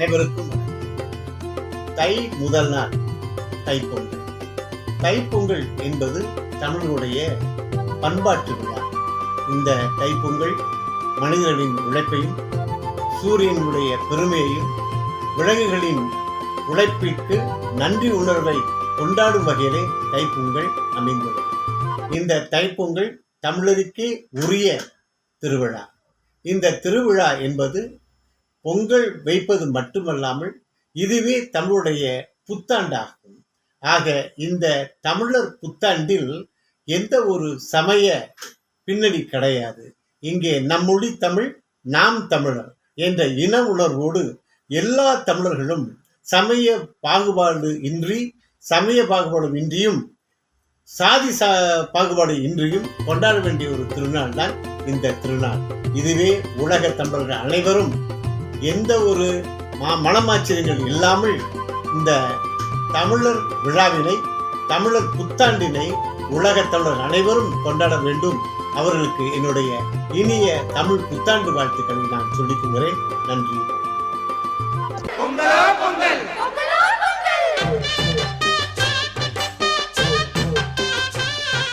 அனைவருக்கும் தை முதல் நாள் தைப்பொங்கல் தைப்பொங்கல் என்பது தமிழனுடைய பண்பாட்டு விழா. இந்த தைப்பொங்கல் மனிதர்களின் உழைப்பையும் சூரியனுடைய பெருமையையும் விலங்குகளின் உழைப்பிற்கு நன்றி உணர்வை கொண்டாடும் வகையிலே தைப்பொங்கல் அமைந்துள்ளது. இந்த தைப்பொங்கல் தமிழருக்கே உரிய திருவிழா. இந்த திருவிழா என்பது பொங்கல் வைப்பது மட்டுமல்லாமல் இதுவே தமிழுடைய புத்தாண்டாகும். ஆக இந்த தமிழர் புத்தாண்டில் எந்த ஒரு சமய பின்னணி கிடையாது. இங்கே நம்மொழி தமிழ் நாம் தமிழர் என்ற இன உணர்வோடு எல்லா தமிழர்களும் சமய பாகுபாடு இன்றி சமய பாகுபாடு இன்றியும் சாதி சா பாகுபாடு இன்றியும் கொண்டாட வேண்டிய ஒரு திருநாள் தான் இந்த திருநாள். இதுவே உலக தமிழர்கள் அனைவரும் எந்த ஒரு மா மனமாச்சரியங்கள் இல்லாமல் இந்த தமிழர் விழாவினை தமிழர் புத்தாண்டினை உலகத் தமிழர் அனைவரும் கொண்டாட வேண்டும். அவர்களுக்கு என்னுடைய இனிய தமிழ் புத்தாண்டு வாழ்த்துக்களை நான் சொல்லிக் கொள்கிறேன். நன்றி.